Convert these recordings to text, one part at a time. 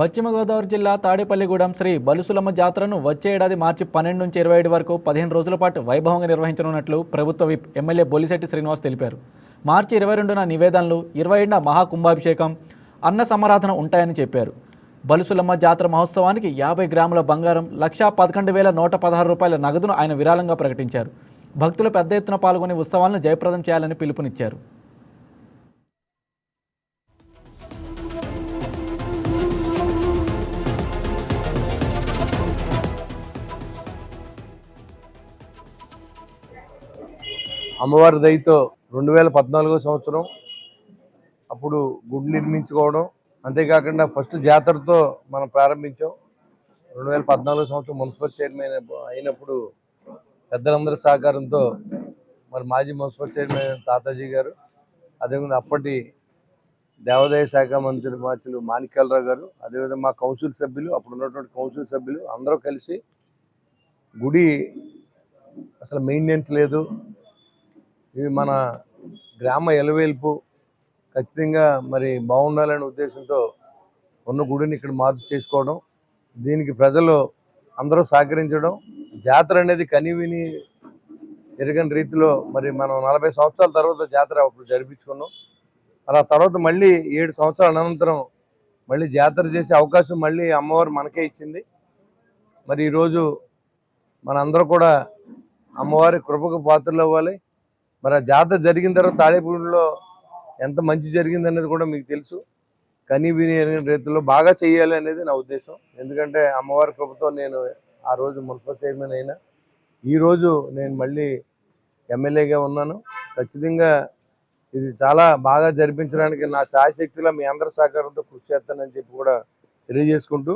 పశ్చిమ గోదావరి జిల్లా తాడేపల్లిగూడెం శ్రీ బలుసులమ్మ జాతరను వచ్చే ఏడాది మార్చి పన్నెండు నుంచి ఇరవై ఏడు వరకు పదిహేను రోజుల పాటు వైభవంగా నిర్వహించనున్నట్లు ప్రభుత్వ విప్ ఎమ్మెల్యే బొలిశెట్టి శ్రీనివాస్ తెలిపారు. మార్చి ఇరవై రెండున నివేదనలు ఇరవై ఏడున మహాకుంభాభిషేకం అన్న సమారాధన ఉంటాయని చెప్పారు. బలుసులమ్మ జాతర మహోత్సవానికి యాభై గ్రాముల బంగారం లక్షా పదకొండు వేల నూట పదహారు రూపాయల నగదును ఆయన విరాళంగా ప్రకటించారు. భక్తులు పెద్ద ఎత్తున పాల్గొని ఉత్సవాలను జయప్రదం చేయాలని పిలుపునిచ్చారు. అమ్మవారి దయతో రెండు వేల పద్నాలుగో సంవత్సరం అప్పుడు గుడి నిర్మించుకోవడం. అంతేకాకుండా ఫస్ట్ జాతరతో మనం ప్రారంభించాం. రెండు వేల పద్నాలుగో సంవత్సరం మున్సిపల్ చైర్మన్ అయినప్పుడు పెద్దలందరి సహకారంతో మరి మాజీ మున్సిపల్ చైర్మన్ తాతాజీ గారు అదేవిధంగా అప్పటి దేవాదాయ శాఖ మంత్రి మార్చులు మాణిక్యాలరావు గారు అదేవిధంగా మా కౌన్సిల్ సభ్యులు అప్పుడు ఉన్నటువంటి కౌన్సిల్ సభ్యులు అందరూ కలిసి గుడి అసలు మెయింటెనెన్స్ లేదు. ఇది మన గ్రామ ఎలవేల్పు. ఖచ్చితంగా మరి బాగుండాలనే ఉద్దేశంతో ఉన్న గుడిని ఇక్కడ మార్పు చేసుకోవడం దీనికి ప్రజలు అందరూ సహకరించడం జాతర అనేది కనివిని ఎరగని రీతిలో మరి మనం నలభై సంవత్సరాల తర్వాత జాతర అప్పుడు జరిపించుకున్నాం. ఆ తర్వాత మళ్ళీ ఏడు సంవత్సరాల అనంతరం మళ్ళీ జాతర చేసే అవకాశం మళ్ళీ అమ్మవారు మనకే ఇచ్చింది. మరి ఈరోజు మనందరూ కూడా అమ్మవారి కృపకు పాత్రలు అవ్వాలి. మరి ఆ జాతర జరిగిన తర్వాత తాడేపూడిలో ఎంత మంచి జరిగింది అనేది కూడా మీకు తెలుసు. కనీ విని ఎరగని రీతిలో బాగా చేయాలి అనేది నా ఉద్దేశం. ఎందుకంటే అమ్మవారి కృపతో నేను ఆ రోజు మున్సిపల్ చైర్మన్ అయినా ఈ రోజు నేను మళ్ళీ ఎమ్మెల్యేగా ఉన్నాను. ఖచ్చితంగా ఇది చాలా బాగా జరిపించడానికి నా సాయశక్తిలో మీ అందరి సహకారంతో కృషి చేస్తానని చెప్పి కూడా తెలియజేసుకుంటూ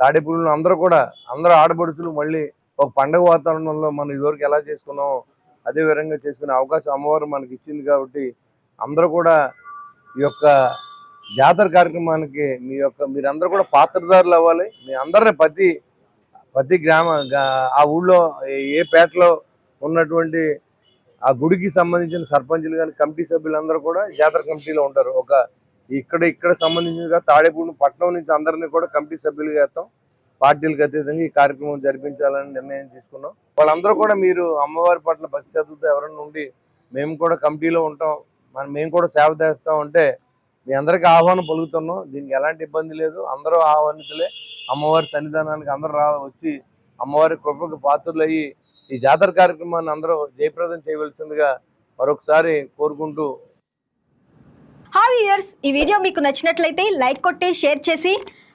తాడేపూడిలో అందరూ కూడా అందరూ ఆడపడుచులు మళ్ళీ ఒక పండగ వాతావరణంలో మనం ఇదివరకు ఎలా చేసుకున్నామో అదే విధంగా చేసుకునే అవకాశం అమ్మవారు మనకి ఇచ్చింది కాబట్టి అందరూ కూడా ఈ యొక్క జాతర కార్యక్రమానికి మీ యొక్క మీరందరూ కూడా పాత్రదారులు అవ్వాలి. మీ అందరిని ప్రతి ప్రతి గ్రామ ఆ ఊళ్ళో ఏ పేటలో ఉన్నటువంటి ఆ గుడికి సంబంధించిన సర్పంచులు కానీ కమిటీ సభ్యులందరూ కూడా జాతర కమిటీలో ఉంటారు. ఒక ఇక్కడ ఇక్కడ సంబంధించిన తాడేపూడి పట్టణం నుంచి అందరినీ కూడా కమిటీ సభ్యులుగా వేస్తాం పార్టీలకు అతీతంగా ఈ కార్యక్రమం జరిపించాలని నిర్ణయం తీసుకున్నాం. వాళ్ళందరూ కూడా మీరు అమ్మవారి పట్ల భక్తి శ్రద్ధలతో ఎవరైనా ఉండి మేము కూడా కమిటీలో ఉంటాం. మనం మేము కూడా సేవ చేస్తాం అంటే మీ అందరికీ ఆహ్వానం పలుకుతున్నాం. దీనికి ఎలాంటి ఇబ్బంది లేదు. అందరూ ఆహ్వానితులే. అమ్మవారి సన్నిధానానికి అందరూ రా వచ్చి అమ్మవారి కృపకు పాత్రులయ్యి ఈ జాతర కార్యక్రమాన్ని అందరూ జయప్రదం చేయవలసిందిగా మరొకసారి కోరుకుంటూ హాయ్ వ్యూయర్స్ ఈ వీడియో మీకు నచ్చినట్లయితే లైక్ కొట్టి షేర్ చేసి